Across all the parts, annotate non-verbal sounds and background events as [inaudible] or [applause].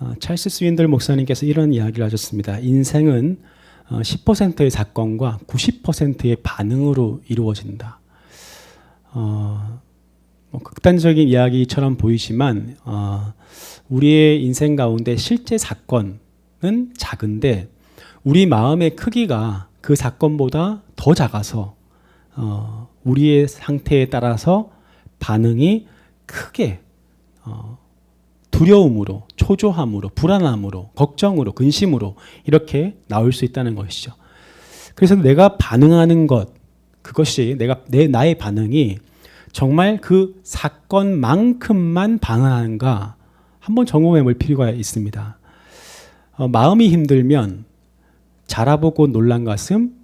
어, 찰스 스윈들 목사님께서 이런 이야기를 하셨습니다. 인생은 어, 10%의 사건과 90%의 반응으로 이루어진다. 어, 뭐 극단적인 이야기처럼 보이지만 어, 우리의 인생 가운데 실제 사건은 작은데 우리 마음의 크기가 그 사건보다 더 작아서 어, 우리의 상태에 따라서 반응이 크게 어, 두려움으로, 초조함으로, 불안함으로, 걱정으로, 근심으로 이렇게 나올 수 있다는 것이죠. 그래서 내가 반응하는 것, 그것이 내가 내 나의 반응이 정말 그 사건만큼만 반응하는가 한번 점검해 볼 필요가 있습니다. 어, 마음이 힘들면 자라보고 놀란 가슴,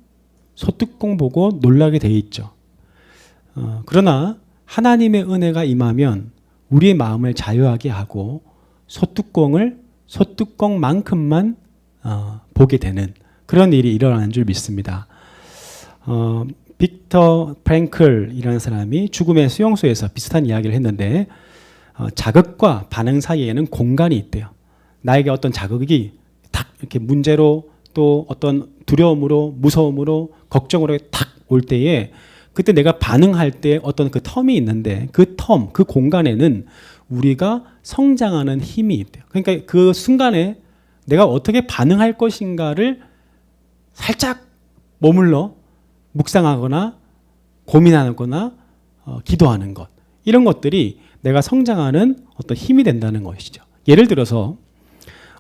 소뚜껑 보고 놀라게 돼 있죠. 어, 그러나 하나님의 은혜가 임하면 우리의 마음을 자유하게 하고 소뚜껑을 소뚜껑만큼만 어, 보게 되는 그런 일이 일어나는 줄 믿습니다. 어, 빅터 프랭클이라는 사람이 죽음의 수용소에서 비슷한 이야기를 했는데 어, 자극과 반응 사이에는 공간이 있대요. 나에게 어떤 자극이 탁 이렇게 문제로 또 어떤 두려움으로 무서움으로 걱정으로 탁올 때에 그때 내가 반응할 때 어떤 그 텀이 있는데 그 텀, 그 공간에는 우리가 성장하는 힘이 있대요. 그러니까 그 순간에 내가 어떻게 반응할 것인가를 살짝 머물러 묵상하거나 고민하거나 어, 기도하는 것 이런 것들이 내가 성장하는 어떤 힘이 된다는 것이죠. 예를 들어서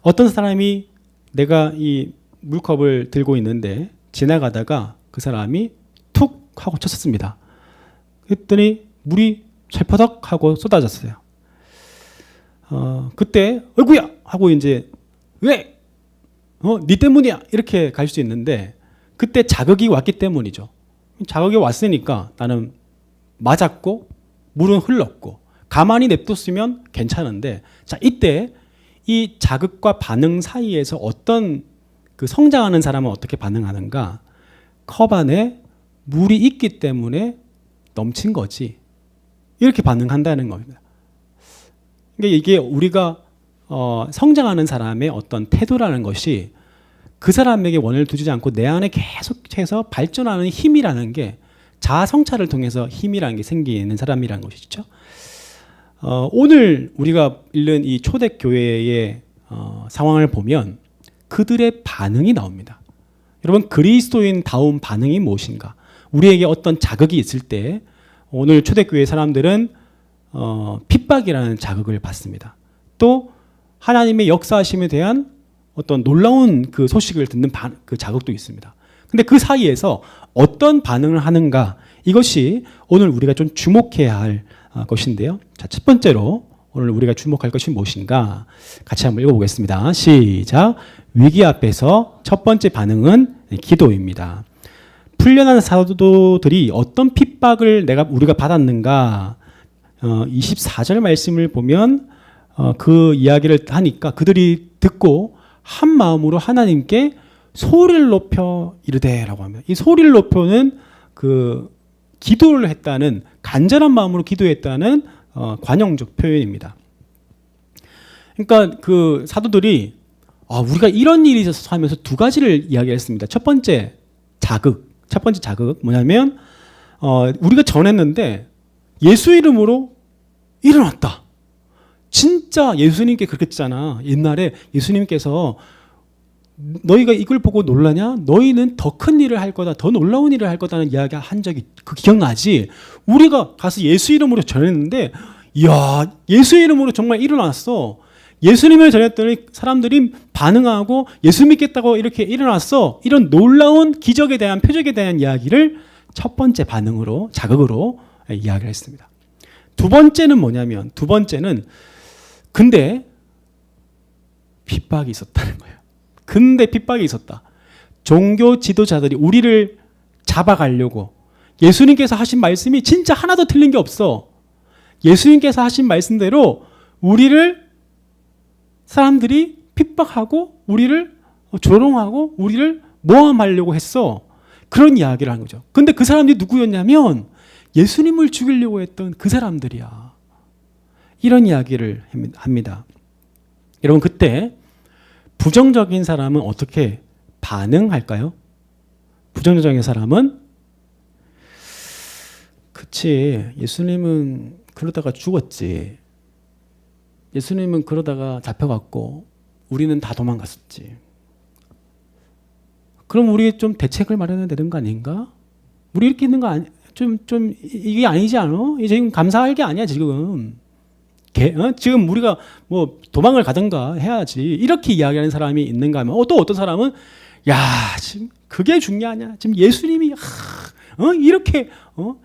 어떤 사람이 내가 이 물컵을 들고 있는데 지나가다가 그 사람이 툭 하고 쳤습니다. 그랬더니 물이 철퍼덕 하고 쏟아졌어요. 어, 그때 어이구야 하고 이제 왜? 어, 네 때문이야 이렇게 갈 수 있는데 그때 자극이 왔기 때문이죠. 자극이 왔으니까 나는 맞았고 물은 흘렀고 가만히 냅뒀으면 괜찮은데 자 이때 이 자극과 반응 사이에서 어떤 그 성장하는 사람은 어떻게 반응하는가 컵 안에 물이 있기 때문에 넘친 거지 이렇게 반응한다는 겁니다. 그러니까 이게 우리가 어, 성장하는 사람의 어떤 태도라는 것이 그 사람에게 원을 두지 않고 내 안에 계속해서 발전하는 힘이라는 게 자아 성찰을 통해서 힘이라는 게 생기는 사람이라는 것이죠. 어, 오늘 우리가 읽는 이 초대 교회의 어, 상황을 보면 그들의 반응이 나옵니다. 여러분 그리스도인 다운 반응이 무엇인가? 우리에게 어떤 자극이 있을 때 오늘 초대교회 사람들은 어, 핍박이라는 자극을 받습니다. 또 하나님의 역사하심에 대한 어떤 놀라운 그 소식을 듣는 반, 그 자극도 있습니다. 근데 그 사이에서 어떤 반응을 하는가 이것이 오늘 우리가 좀 주목해야 할 어, 것인데요. 자, 첫 번째로 오늘 우리가 주목할 것이 무엇인가 같이 한번 읽어보겠습니다. 시작. 위기 앞에서 첫 번째 반응은 기도입니다. 풀려난 사도들이 어떤 핍박을 내가 우리가 받았는가? 어, 24절 말씀을 보면 어, 그 이야기를 하니까 그들이 듣고 한 마음으로 하나님께 소리를 높여 이르되라고 합니다. 이 소리를 높여는 그 기도를 했다는 간절한 마음으로 기도했다는 어, 관용적 표현입니다. 그러니까 그 사도들이 아, 우리가 이런 일이 있어서 하면서 두 가지를 이야기했습니다. 첫 번째 자극, 첫 번째 자극 뭐냐면 어, 우리가 전했는데 예수 이름으로 일어났다. 진짜 예수님께 그렇게 했잖아. 옛날에 예수님께서 너희가 이걸 보고 놀라냐? 너희는 더 큰 일을 할 거다, 더 놀라운 일을 할 거다는 이야기 한 적이 그 기억나지? 우리가 가서 예수 이름으로 전했는데, 이야, 예수 이름으로 정말 일어났어. 예수님을 전했더니 사람들이 반응하고 예수 믿겠다고 이렇게 일어났어. 이런 놀라운 기적에 대한 표적에 대한 이야기를 첫 번째 반응으로, 자극으로 이야기를 했습니다. 두 번째는 뭐냐면, 두 번째는 근데 핍박이 있었다는 거예요. 근데 핍박이 있었다. 종교 지도자들이 우리를 잡아가려고 예수님께서 하신 말씀이 진짜 하나도 틀린 게 없어. 예수님께서 하신 말씀대로 우리를 사람들이 핍박하고 우리를 조롱하고 우리를 모함하려고 했어. 그런 이야기를 한 거죠. 근데 그 사람들이 누구였냐면 예수님을 죽이려고 했던 그 사람들이야. 이런 이야기를 합니다. 여러분 그때 부정적인 사람은 어떻게 반응할까요? 부정적인 사람은 그치 예수님은 그러다가 죽었지. 예수님은 그러다가 잡혀갔고 우리는 다 도망갔었지. 그럼 우리 좀 대책을 마련해야 되는 거 아닌가? 우리 이렇게 있는 거 아니? 좀, 좀, 이게 아니지 않아? 지금 감사할 게 아니야, 지금. 개, 어? 지금 우리가 뭐 도망을 가든가 해야지. 이렇게 이야기하는 사람이 있는가 하면, 어, 또 어떤 사람은, 야, 지금 그게 중요하냐? 지금 예수님이, 하, 어? 이렇게, 어?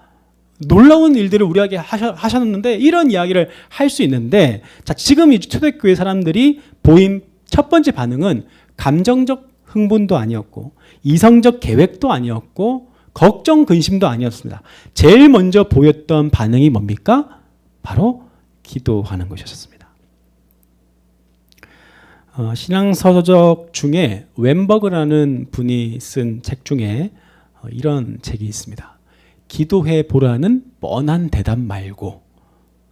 놀라운 일들을 우리에게 하셨는데, 이런 이야기를 할 수 있는데, 자, 지금 이 초대교회 사람들이 보인 첫 번째 반응은 감정적 흥분도 아니었고, 이성적 계획도 아니었고, 걱정 근심도 아니었습니다. 제일 먼저 보였던 반응이 뭡니까? 바로 기도하는 것이었습니다. 어, 신앙 서적 중에 웬버그라는 분이 쓴 책 중에 어, 이런 책이 있습니다. 기도해 보라는 뻔한 대답 말고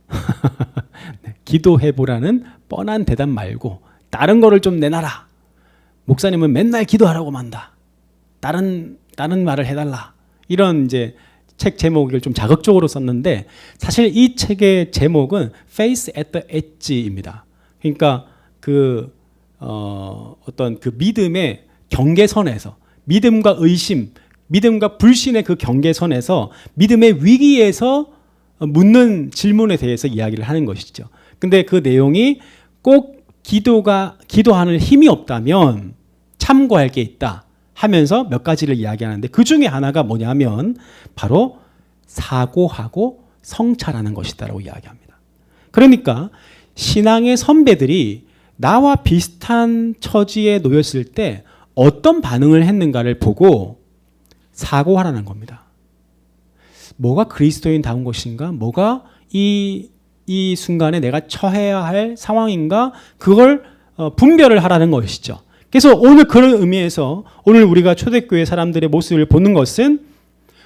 [laughs] 네, 기도해 보라는 뻔한 대답 말고 다른 거를 좀 내놔라. 목사님은 맨날 기도하라고 만다. 다른 다른 말을 해달라. 이런 이제 책 제목을 좀 자극적으로 썼는데 사실 이 책의 제목은 Face at the Edge입니다. 그러니까 그 어, 어떤 그 믿음의 경계선에서 믿음과 의심, 믿음과 불신의 그 경계선에서 믿음의 위기에서 묻는 질문에 대해서 이야기를 하는 것이죠. 근데 그 내용이 꼭 기도가 기도하는 힘이 없다면 참고할 게 있다. 하면서 몇 가지를 이야기하는데 그 중에 하나가 뭐냐면 바로 사고하고 성찰하는 것이다라고 이야기합니다. 그러니까 신앙의 선배들이 나와 비슷한 처지에 놓였을 때 어떤 반응을 했는가를 보고 사고하라는 겁니다. 뭐가 그리스도인 다운 것인가? 뭐가 이, 이 순간에 내가 처해야 할 상황인가? 그걸 어, 분별을 하라는 것이죠. 그래서 오늘 그런 의미에서 오늘 우리가 초대교회 사람들의 모습을 보는 것은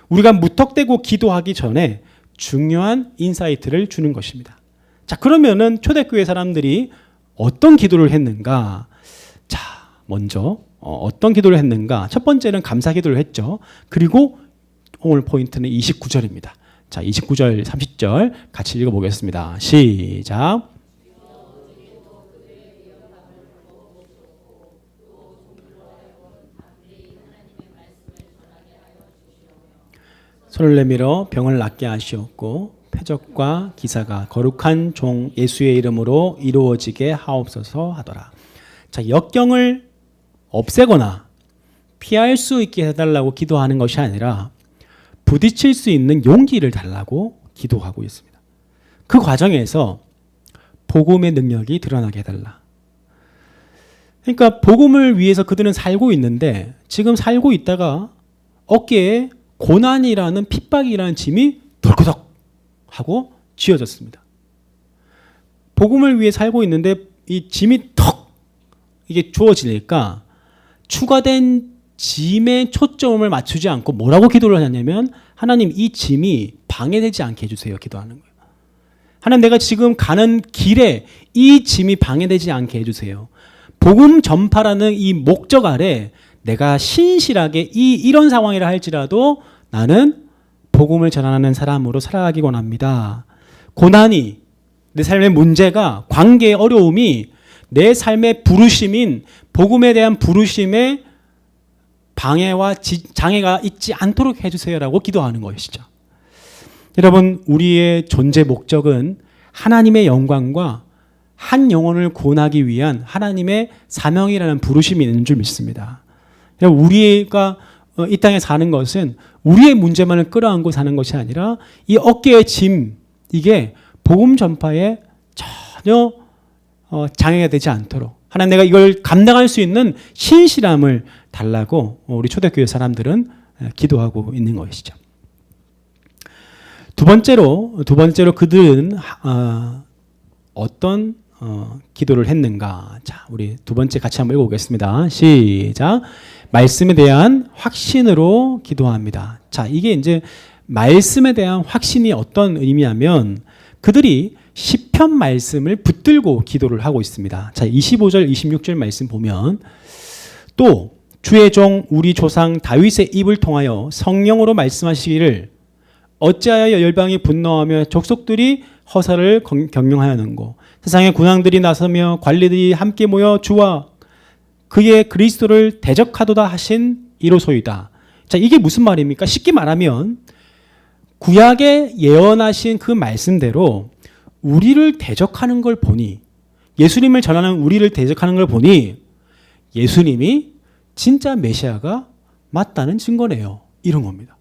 우리가 무턱대고 기도하기 전에 중요한 인사이트를 주는 것입니다. 자, 그러면은 초대교회 사람들이 어떤 기도를 했는가? 자, 먼저 어, 떤 기도를 했는가? 첫 번째는 감사 기도를 했죠. 그리고 오늘 포인트는 29절입니다. 자, 29절, 30절 같이 읽어보겠습니다. 시작. 손을 내밀어 병을 낫게 하시었고 표적과 기사가 거룩한 종 예수의 이름으로 이루어지게 하옵소서 하더라. 자, 역경을 없애거나 피할 수 있게 해달라고 기도하는 것이 아니라 부딪힐 수 있는 용기를 달라고 기도하고 있습니다. 그 과정에서 복음의 능력이 드러나게 해달라. 그러니까 복음을 위해서 그들은 살고 있는데 지금 살고 있다가 어깨에 고난이라는 핍박이라는 짐이 덜커덕 하고 쥐어졌습니다. 복음을 위해 살고 있는데 이 짐이 턱 이게 주어지니까 추가된 짐에 초점을 맞추지 않고 뭐라고 기도를 하냐면 하나님 이 짐이 방해되지 않게 해주세요 기도하는 거예요. 하나님 내가 지금 가는 길에 이 짐이 방해되지 않게 해주세요. 복음 전파라는 이 목적 아래 내가 신실하게 이 이런 상황이라 할지라도 나는 복음을 전하는 사람으로 살아가기 원합니다. 고난이 내 삶의 문제가 관계의 어려움이 내 삶의 부르심인 복음에 대한 부르심에 방해와 장애가 있지 않도록 해주세요라고 기도하는 것이죠. 여러분, 우리의 존재 목적은 하나님의 영광과 한 영혼을 구원하기 위한 하나님의 사명이라는 부르심이 있는 줄 믿습니다. 우리가 어, 이 땅에 사는 것은 우리의 문제만을 끌어안고 사는 것이 아니라 이 어깨의 짐 이게 복음 전파에 전혀 어, 장애가 되지 않도록 하나님 내가 이걸 감당할 수 있는 신실함을 달라고 우리 초대교회 사람들은 기도하고 있는 것이죠. 두 번째로 두 번째로 그들은 어, 어떤 어, 기도를 했는가? 자, 우리 두 번째 같이 한번 읽어보겠습니다. 시작. 말씀에 대한 확신으로 기도합니다. 자, 이게 이제 말씀에 대한 확신이 어떤 의미냐면 그들이 시편 말씀을 붙들고 기도를 하고 있습니다. 자, 25절, 26절 말씀 보면 또 주의 종 우리 조상 다윗의 입을 통하여 성령으로 말씀하시기를 어찌하여 열방이 분노하며 족속들이 허사를 경- 경영하였는고 세상의 군왕들이 나서며 관리들이 함께 모여 주와 그의 그리스도를 대적하도다 하신 이로소이다. 자, 이게 무슨 말입니까? 쉽게 말하면 구약에 예언하신 그 말씀대로 우리를 대적하는 걸 보니 예수님을 전하는 우리를 대적하는 걸 보니 예수님이 진짜 메시아가 맞다는 증거네요. 이런 겁니다.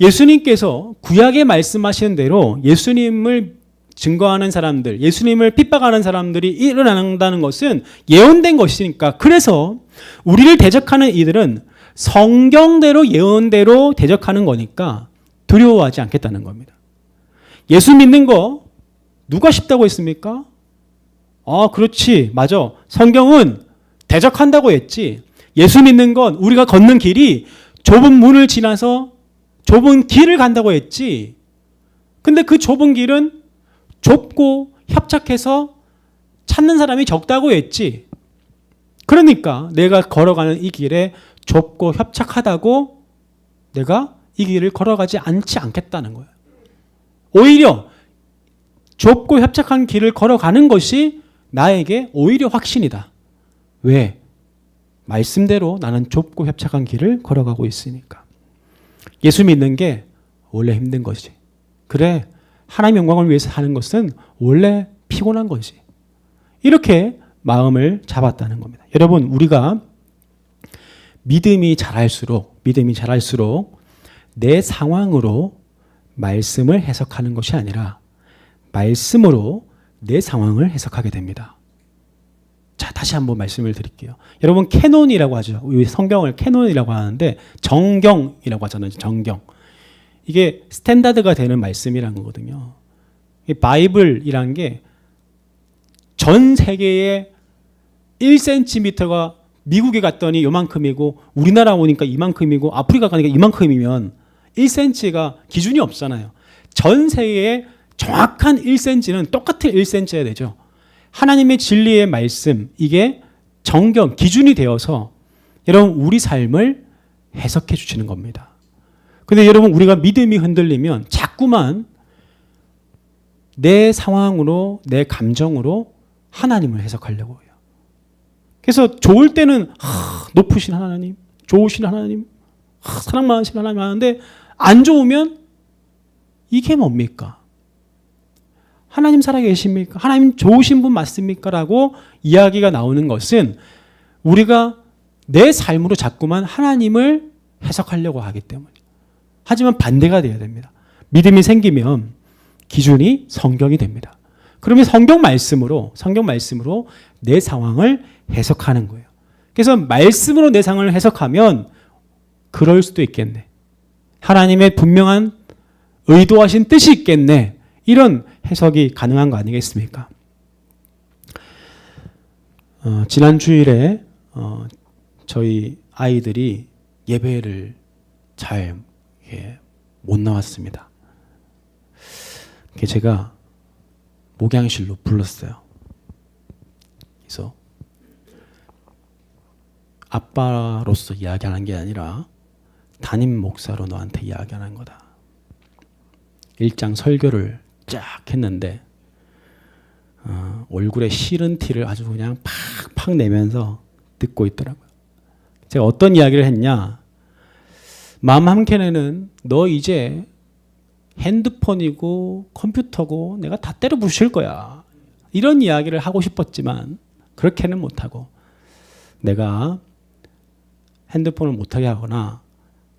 예수님께서 구약에 말씀하신 대로 예수님을 증거하는 사람들, 예수님을 핍박하는 사람들이 일어난다는 것은 예언된 것이니까 그래서 우리를 대적하는 이들은 성경대로 예언대로 대적하는 거니까 두려워하지 않겠다는 겁니다. 예수 믿는 거 누가 쉽다고 했습니까? 아, 그렇지. 맞아. 성경은 대적한다고 했지. 예수 믿는 건 우리가 걷는 길이 좁은 문을 지나서 좁은 길을 간다고 했지. 근데 그 좁은 길은 좁고 협착해서 찾는 사람이 적다고 했지. 그러니까 내가 걸어가는 이 길에 좁고 협착하다고 내가 이 길을 걸어가지 않지 않겠다는 거예요. 오히려 좁고 협착한 길을 걸어가는 것이 나에게 오히려 확신이다. 왜? 말씀대로 나는 좁고 협착한 길을 걸어가고 있으니까. 예수 믿는 게 원래 힘든 것이. 그래, 하나님 영광을 위해서 하는 것은 원래 피곤한 것이. 이렇게 마음을 잡았다는 겁니다. 여러분, 우리가 믿음이 자랄수록, 믿음이 자랄수록 내 상황으로 말씀을 해석하는 것이 아니라 말씀으로 내 상황을 해석하게 됩니다. 자, 다시 한번 말씀을 드릴게요. 여러분, 캐논이라고 하죠. 성경을 캐논이라고 하는데 정경이라고 하잖아요. 정경. 이게 스탠다드가 되는 말씀이라는 거거든요. 이 바이블이라는 게전 세계에 1cm가 미국에 갔더니 요만큼이고 우리나라 오니까 이만큼이고 아프리카 가니까 이만큼이면 1cm가 기준이 없잖아요. 전 세계에 정확한 1cm는 똑같은 1cm여야 되죠. 하나님의 진리의 말씀 이게 정경 기준이 되어서 여러분 우리 삶을 해석해 주시는 겁니다. 근데 여러분 우리가 믿음이 흔들리면 자꾸만 내 상황으로 내 감정으로 하나님을 해석하려고 해요. 그래서 좋을 때는 하, 높으신 하나님, 좋으신 하나님, 하, 사랑 많으신 하나님 하는데 안 좋으면 이게 뭡니까? 하나님 살아계십니까? 하나님 좋으신 분 맞습니까? 라고 이야기가 나오는 것은 우리가 내 삶으로 자꾸만 하나님을 해석하려고 하기 때문에. 하지만 반대가 되어야 됩니다. 믿음이 생기면 기준이 성경이 됩니다. 그러면 성경 말씀으로, 성경 말씀으로 내 상황을 해석하는 거예요. 그래서 말씀으로 내 상황을 해석하면 그럴 수도 있겠네. 하나님의 분명한 의도하신 뜻이 있겠네. 이런 해석이 가능한 거 아니겠습니까? 어, 지난 주일에 어, 저희 아이들이 예배를 잘 예, 못 나왔습니다. 제가 목양실로 불렀어요. 그래서 아빠로서 이야기하는 게 아니라 담임 목사로 너한테 이야기하는 거다. 일장 설교를 쫙 했는데 어, 얼굴에 싫은 티를 아주 그냥 팍팍 내면서 듣고 있더라고요. 제가 어떤 이야기를 했냐? 마음 한켠에는 너 이제 핸드폰이고 컴퓨터고 내가 다 때려 부실 거야. 이런 이야기를 하고 싶었지만 그렇게는 못하고 내가 핸드폰을 못하게 하거나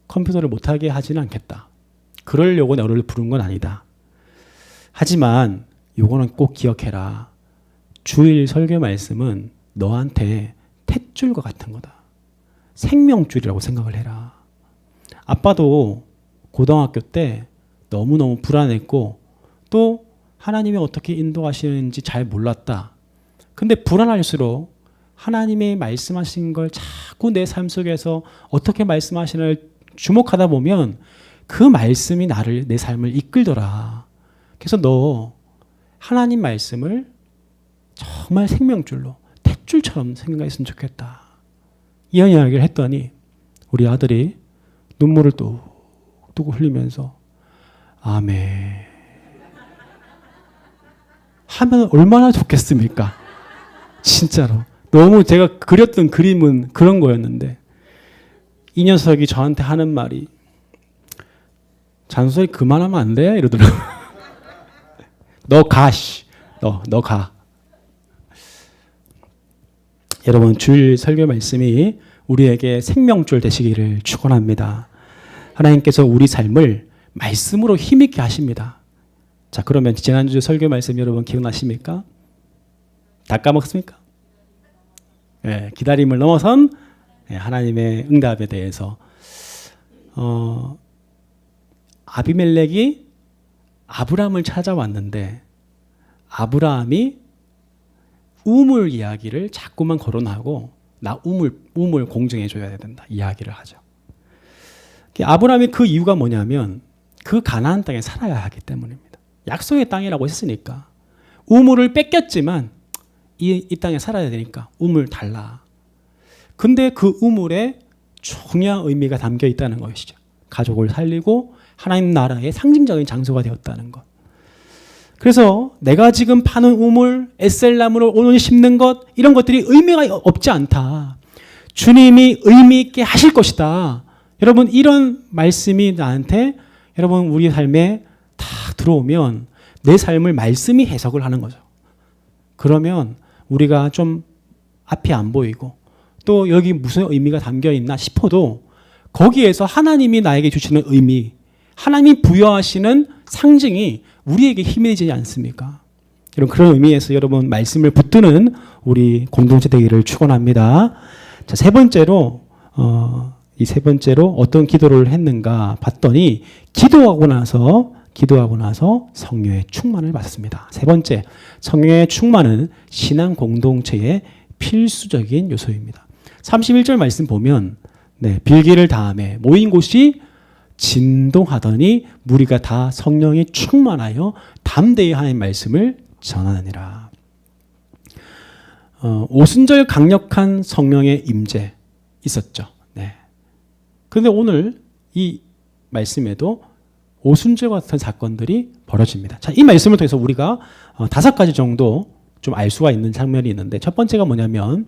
컴퓨터를 못하게 하지는 않겠다. 그러려고 너를 부른 건 아니다. 하지만 요거는 꼭 기억해라. 주일 설교 말씀은 너한테 탯줄과 같은 거다. 생명줄이라고 생각을 해라. 아빠도 고등학교 때 너무너무 불안했고 또 하나님이 어떻게 인도하시는지 잘 몰랐다. 근데 불안할수록 하나님의 말씀하신 걸 자꾸 내 삶 속에서 어떻게 말씀하시는을 주목하다 보면 그 말씀이 나를 내 삶을 이끌더라. 그래서 너 하나님 말씀을 정말 생명줄로 탯줄처럼 생각했으면 좋겠다. 이런 이야기를 했더니 우리 아들이 눈물을 뚝뚝 흘리면서 아멘 하면 얼마나 좋겠습니까? 진짜로 너무 제가 그렸던 그림은 그런 거였는데 이 녀석이 저한테 하는 말이 잔소리 그만하면 안 돼? 이러더라고요. [laughs] 너 가, 씨. 너, 너 가. 여러분, 주일 설교 말씀이 우리에게 생명줄 되시기를 축원합니다. 하나님께서 우리 삶을 말씀으로 힘있게 하십니다. 자, 그러면 지난주 설교 말씀 여러분 기억나십니까? 다 까먹습니까? 예, 기다림을 넘어선 예, 하나님의 응답에 대해서 어, 아비멜렉이 아브라함을 찾아왔는데 아브라함이 우물 이야기를 자꾸만 거론하고 나 우물 우물 공정해 줘야 된다 이야기를 하죠. 아브라함이 그 이유가 뭐냐면 그 가나안 땅에 살아야 하기 때문입니다. 약속의 땅이라고 했으니까 우물을 뺏겼지만 이, 이 땅에 살아야 되니까 우물 달라. 근데 그 우물에 중요한 의미가 담겨 있다는 것이죠. 가족을 살리고 하나님 나라의 상징적인 장소가 되었다는 것. 그래서 내가 지금 파는 우물, 에셀나무를 오늘 심는 것 이런 것들이 의미가 없지 않다. 주님이 의미 있게 하실 것이다. 여러분 이런 말씀이 나한테 여러분 우리 삶에 다 들어오면 내 삶을 말씀이 해석을 하는 거죠. 그러면 우리가 좀 앞이 안 보이고 또 여기 무슨 의미가 담겨 있나 싶어도 거기에서 하나님이 나에게 주시는 의미, 하나님이 부여하시는 상징이 우리에게 힘이 되지 않습니까? 여러분 그런 의미에서 여러분 말씀을 붙드는 우리 공동체 되기를 축원합니다. 자, 세 번째로 어, 이 세 번째로 어떤 기도를 했는가 봤더니 기도하고 나서 기도하고 나서 성령의 충만을 받습니다. 세 번째, 성령의 충만은 신앙 공동체의 필수적인 요소입니다. 31절 말씀 보면 네, 빌기를 다음에 모인 곳이 진동하더니 무리가 다 성령이 충만하여 담대히 하나님 말씀을 전하느니라. 어, 오순절 강력한 성령의 임재 있었죠. 네. 그런데 오늘 이 말씀에도 오순절 같은 사건들이 벌어집니다. 자, 이 말씀을 통해서 우리가 어, 다섯 가지 정도 좀 알 수가 있는 장면이 있는데 첫 번째가 뭐냐면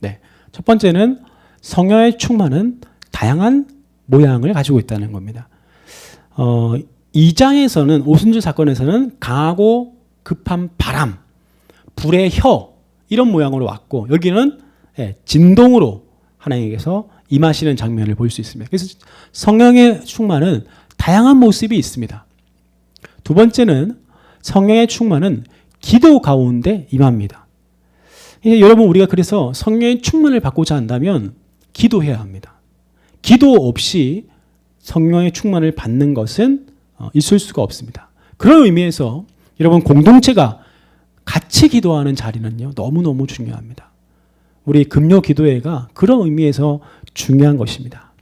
네. 첫 번째는 성령의 충만은 다양한 모양을 가지고 있다는 겁니다. 어, 2장에서는 오순절 사건에서는 강하고 급한 바람, 불의 혀 이런 모양으로 왔고 여기는 예, 진동으로 하나님께서 임하시는 장면을 볼 수 있습니다. 그래서 성령의 충만은 다양한 모습이 있습니다. 두 번째는 성령의 충만은 기도 가운데 임합니다. 여러분 우리가 그래서 성령의 충만을 받고자 한다면 기도해야 합니다. 기도 없이 성령의 충만을 받는 것은 어, 있을 수가 없습니다. 그런 의미에서 여러분 공동체가 같이 기도하는 자리는요 너무너무 중요합니다. 우리 금요 기도회가 그런 의미에서 중요한 것입니다.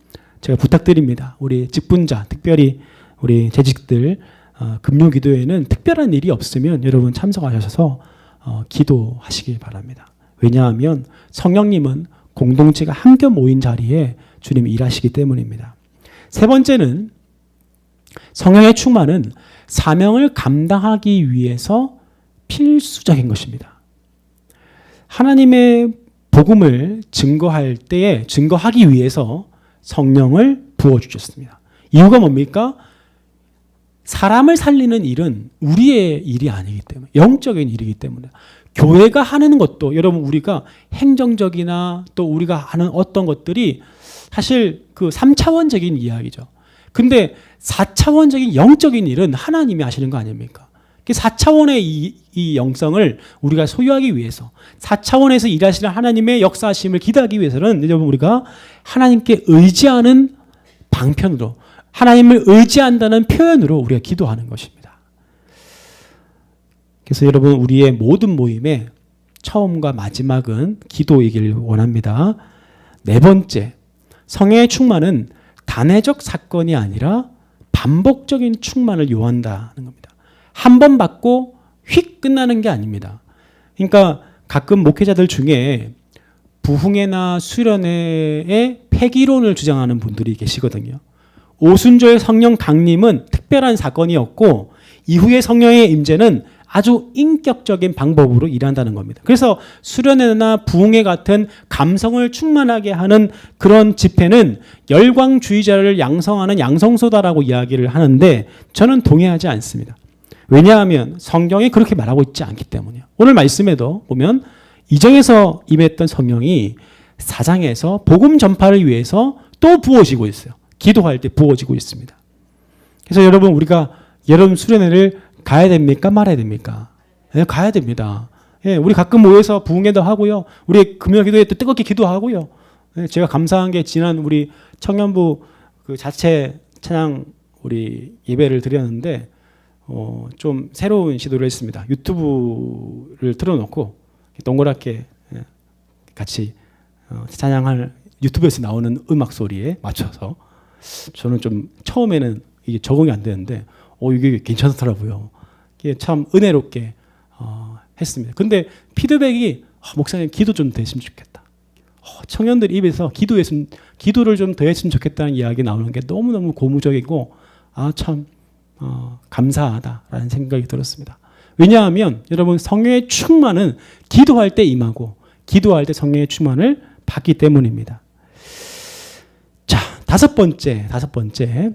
제가 부탁드립니다. 우리 직분자, 특별히 우리 재직들 어, 금요 기도회는 특별한 일이 없으면 여러분 참석하셔서 어, 기도하시길 바랍니다. 왜냐하면 성령님은 공동체가 함께 모인 자리에 주님이 일하시기 때문입니다. 세 번째는 성령의 충만은 사명을 감당하기 위해서 필수적인 것입니다. 하나님의 복음을 증거할 때에 증거하기 위해서 성령을 부어 주셨습니다. 이유가 뭡니까? 사람을 살리는 일은 우리의 일이 아니기 때문에 영적인 일이기 때문에 교회가 하는 것도 여러분 우리가 행정적이나 또 우리가 하는 어떤 것들이 사실 그 3차원적인 이야기죠. 근데 4차원적인 영적인 일은 하나님이 하시는 거 아닙니까? 4차원의 이, 이 영성을 우리가 소유하기 위해서 4차원에서 일하시는 하나님의 역사하심을 기대하기 위해서는 여러분 우리가 하나님께 의지하는 방편으로 하나님을 의지한다는 표현으로 우리가 기도하는 것입니다. 그래서 여러분 우리의 모든 모임의 처음과 마지막은 기도이길 원합니다. 네 번째, 성령의 충만은 단회적 사건이 아니라 반복적인 충만을 요한다는 겁니다. 한 번 받고 휙 끝나는 게 아닙니다. 그러니까 가끔 목회자들 중에 부흥회나 수련회의 폐기론을 주장하는 분들이 계시거든요. 오순조의 성령 강림은 특별한 사건이었고 이후의 성령의 임재는 아주 인격적인 방법으로 일한다는 겁니다. 그래서 수련회나 부흥회 같은 감성을 충만하게 하는 그런 집회는 열광주의자를 양성하는 양성소다라고 이야기를 하는데 저는 동의하지 않습니다. 왜냐하면 성경이 그렇게 말하고 있지 않기 때문이요. 오늘 말씀에도 보면 이정에서 임했던 성령이 사장에서 복음 전파를 위해서 또 부어지고 있어요. 기도할 때 부어지고 있습니다. 그래서 여러분 우리가 여름 수련회를 가야 됩니까 말아야 됩니까? 네, 가야 됩니다. 예, 우리 가끔 모여서 부흥회도 하고요. 우리 금요 기도회 때 뜨겁게 기도하고요. 예, 제가 감사한 게 지난 우리 청년부 그 자체 찬양 우리 예배를 드렸는데 어, 좀 새로운 시도를 했습니다. 유튜브를 틀어놓고 동그랗게 예, 같이 어, 찬양할 유튜브에서 나오는 음악 소리에 맞춰서 저는 좀 처음에는 이게 적응이 안 되는데 어 이게 괜찮더라고요. 이게 참 은혜롭게 어, 했습니다. 근데 피드백이 아, 목사님 기도 좀 됐으면 좋겠다. 어, 청년들 입에서 기도했으면 기도를 좀 더 했으면 좋겠다는 이야기 나오는 게 너무 너무 고무적이고 아참 어, 감사하다라는 생각이 들었습니다. 왜냐하면 여러분 성령의 충만은 기도할 때 임하고 기도할 때 성령의 충만을 받기 때문입니다. 자, 다섯 번째, 다섯 번째.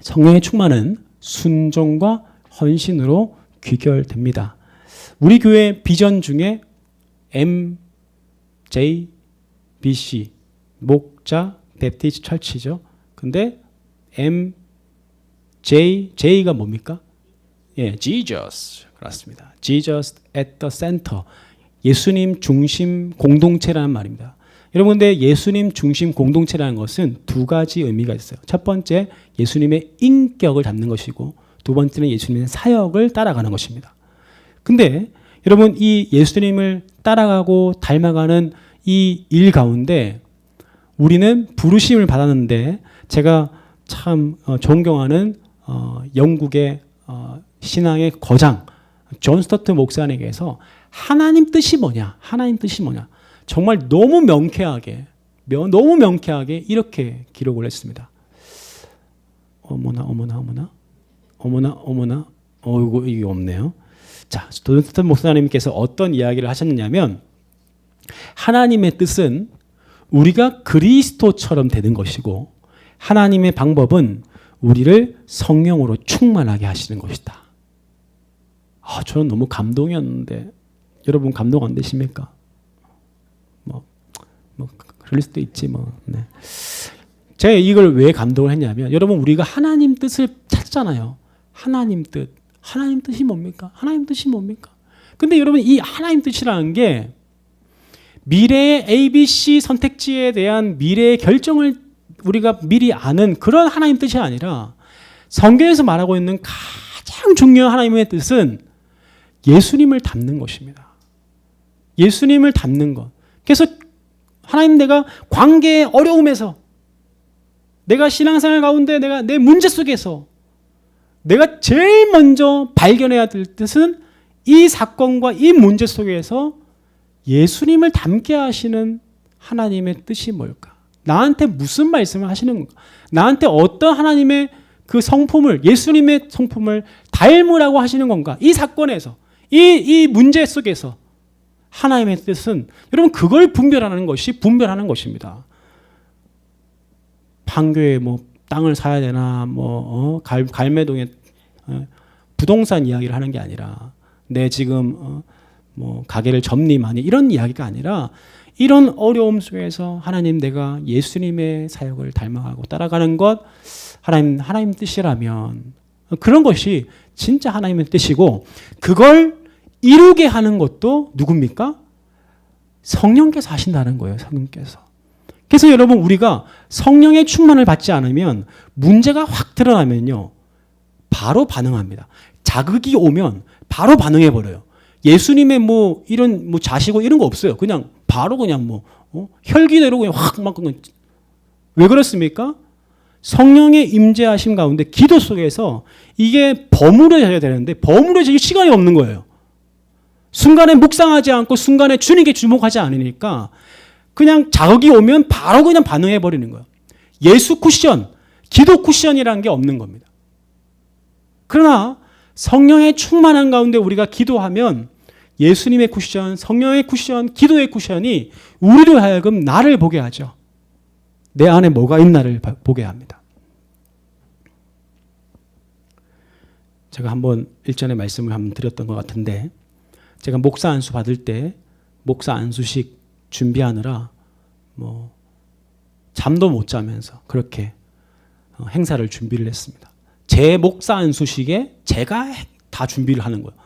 성령의 충만은 순종과 헌신으로 귀결됩니다. 우리 교회 비전 중에 M, J, B, C 목자 베티스 철치죠. 근데 M, J, J가 뭡니까? 예, Jesus 그렇습니다. Jesus at the center. 예수님 중심 공동체라는 말입니다. 여러분 근데 예수님 중심 공동체라는 것은 두 가지 의미가 있어요. 첫 번째 예수님의 인격을 담는 것이고 두 번째는 예수님의 사역을 따라가는 것입니다. 근데 여러분 이 예수님을 따라가고 닮아가는 이 일 가운데 우리는 부르심을 받았는데 제가 참 어, 존경하는 어, 영국의 어, 신앙의 거장 존 스터트 목사님에게서 하나님 뜻이 뭐냐? 하나님 뜻이 뭐냐? 정말 너무 명쾌하게 명- 너무 명쾌하게 이렇게 기록을 했습니다. 어머나 어머나 어머나 어머나 어머나 어이구 이게 없네요. 자, 존 스터트 목사님께서 어떤 이야기를 하셨냐면 하나님의 뜻은 우리가 그리스도처럼 되는 것이고 하나님의 방법은 우리를 성령으로 충만하게 하시는 것이다. 아, 저는 너무 감동이었는데 여러분 감동 안 되십니까? 뭐, 뭐 그럴 수도 있지 뭐. 네. 제가 이걸 왜 감동을 했냐면 여러분 우리가 하나님 뜻을 찾잖아요. 하나님 뜻. 하나님 뜻이 뭡니까? 하나님 뜻이 뭡니까? 근데 여러분 이 하나님 뜻이라는 게 미래의 ABC 선택지에 대한 미래의 결정을 우리가 미리 아는 그런 하나님 뜻이 아니라 성경에서 말하고 있는 가장 중요한 하나님의 뜻은 예수님을 닮는 것입니다. 예수님을 닮는 것. 그래서 하나님 내가 관계의 어려움에서 내가 신앙생활 가운데 내가 내 문제 속에서 내가 제일 먼저 발견해야 될 뜻은 이 사건과 이 문제 속에서 예수님을 닮게 하시는 하나님의 뜻이 뭘까? 나한테 무슨 말씀을 하시는 건가? 나한테 어떤 하나님의 그 성품을 예수님의 성품을 닮으라고 하시는 건가? 이 사건에서 이, 이 문제 속에서 하나님의 뜻은 여러분 그걸 분별하는 것이 분별하는 것입니다. 판교에 뭐 땅을 사야 되나 뭐 어? 갈, 갈매동에 어? 부동산 이야기를 하는 게 아니라 내 지금 어? 뭐 가게를 접니하니 이런 이야기가 아니라 이런 어려움 속에서 하나님 내가 예수님의 사역을 닮아가고 따라가는 것 하나님 하나님 뜻이라면 그런 것이 진짜 하나님의 뜻이고 그걸 이루게 하는 것도 누굽니까? 성령께서 하신다는 거예요. 성령께서. 그래서 여러분 우리가 성령의 충만을 받지 않으면 문제가 확 드러나면요. 바로 반응합니다. 자극이 오면 바로 반응해 버려요. 예수님의 뭐 이런 뭐 자시고 이런 거 없어요. 그냥 바로 그냥 뭐 어? 혈기대로 그냥 확막 그냥 왜 그렇습니까? 성령의 임재하심 가운데 기도 속에서 이게 버무려져야 되는데 버무려질 시간이 없는 거예요. 순간에 묵상하지 않고 순간에 주님께 주목하지 않으니까 그냥 자극이 오면 바로 그냥 반응해 버리는 거예요. 예수 쿠션, 기도 쿠션이라는 게 없는 겁니다. 그러나 성령의 충만한 가운데 우리가 기도하면 예수님의 쿠션, 성령의 쿠션, 기도의 쿠션이 우리를 하여금 나를 보게 하죠. 내 안에 뭐가 있나를 봐- 보게 합니다. 제가 한번 일전에 말씀을 한번 드렸던 것 같은데 제가 목사 안수 받을 때 목사 안수식 준비하느라 뭐 잠도 못 자면서 그렇게 어, 행사를 준비를 했습니다. 제 목사 안수식에 제가 다 준비를 하는 거예요.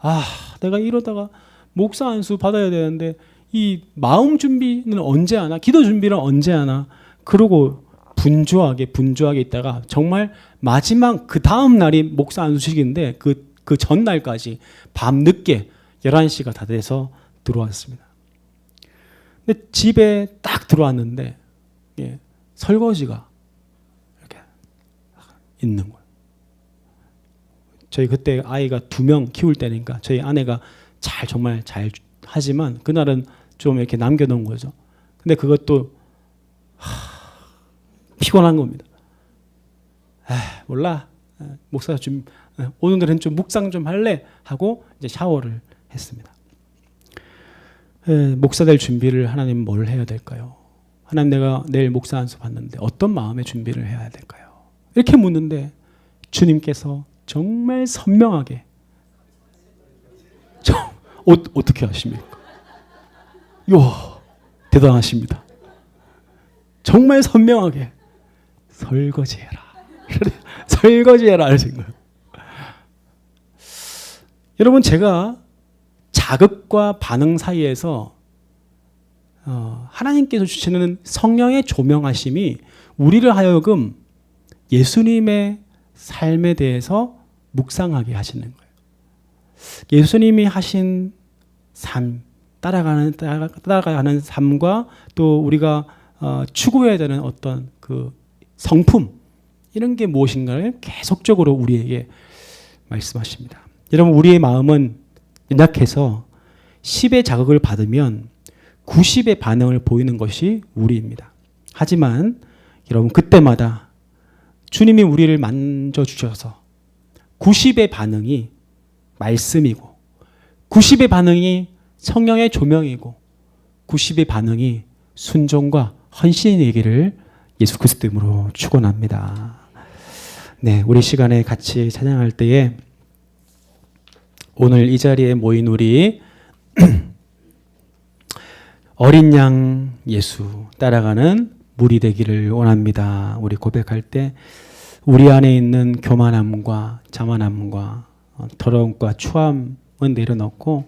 아, 내가 이러다가 목사 안수 받아야 되는데 이 마음 준비는 언제 하나? 기도 준비는 언제 하나? 그러고 분주하게 분주하게 있다가 정말 마지막 그 다음 날이 목사 안수식인데 그 그 전날까지 밤 늦게 11시가 다 돼서 들어왔습니다. 근데 집에 딱 들어왔는데 예, 설거지가 이렇게 있는 거예요. 저희 그때 아이가 두 명 키울 때니까 저희 아내가 잘 정말 잘 하지만 그날은 좀 이렇게 남겨놓은 거죠. 근데 그것도 하, 피곤한 겁니다. 아, 몰라. 아, 목사 좀 아, 오늘은 좀 묵상 좀 할래 하고 이제 샤워를 했습니다. 에, 목사 될 준비를 하나님 뭘 해야 될까요? 하나님 내가 내일 목사 안수 받는데 어떤 마음의 준비를 해야 될까요? 이렇게 묻는데 주님께서 정말 선명하게 저, 어, 어떻게 하십니까? 요 대단하십니다. 정말 선명하게 설거지해라. 설거지해라 하신 거예요. 여러분 제가 자극과 반응 사이에서 어, 하나님께서 주시는 성령의 조명하심이 우리를 하여금 예수님의 삶에 대해서 묵상하게 하시는 거예요. 예수님이 하신 삶, 따라가는 따라, 따라가는 삶과 또 우리가 어, 추구해야 되는 어떤 그 성품 이런 게 무엇인가를 계속적으로 우리에게 말씀하십니다. 여러분 우리의 마음은 연약해서 10의 자극을 받으면 90의 반응을 보이는 것이 우리입니다. 하지만 여러분 그때마다 주님이 우리를 만져 주셔서 90의 반응이 말씀이고 90의 반응이 성령의 조명이고 90의 반응이 순종과 헌신이기를 예수 그리스도 이름으로 축원합니다. 네, 우리 시간에 같이 찬양할 때에 오늘 이 자리에 모인 우리 [clears throat] 어린 양 예수 따라가는 무리 되기를 원합니다. 우리 고백할 때 우리 안에 있는 교만함과 자만함과 어, 더러움과 추함은 내려놓고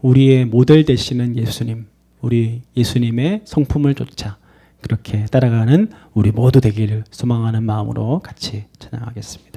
우리의 모델 되시는 예수님, 우리 예수님의 성품을 쫓아 그렇게 따라가는 우리 모두 되기를 소망하는 마음으로 같이 찬양하겠습니다.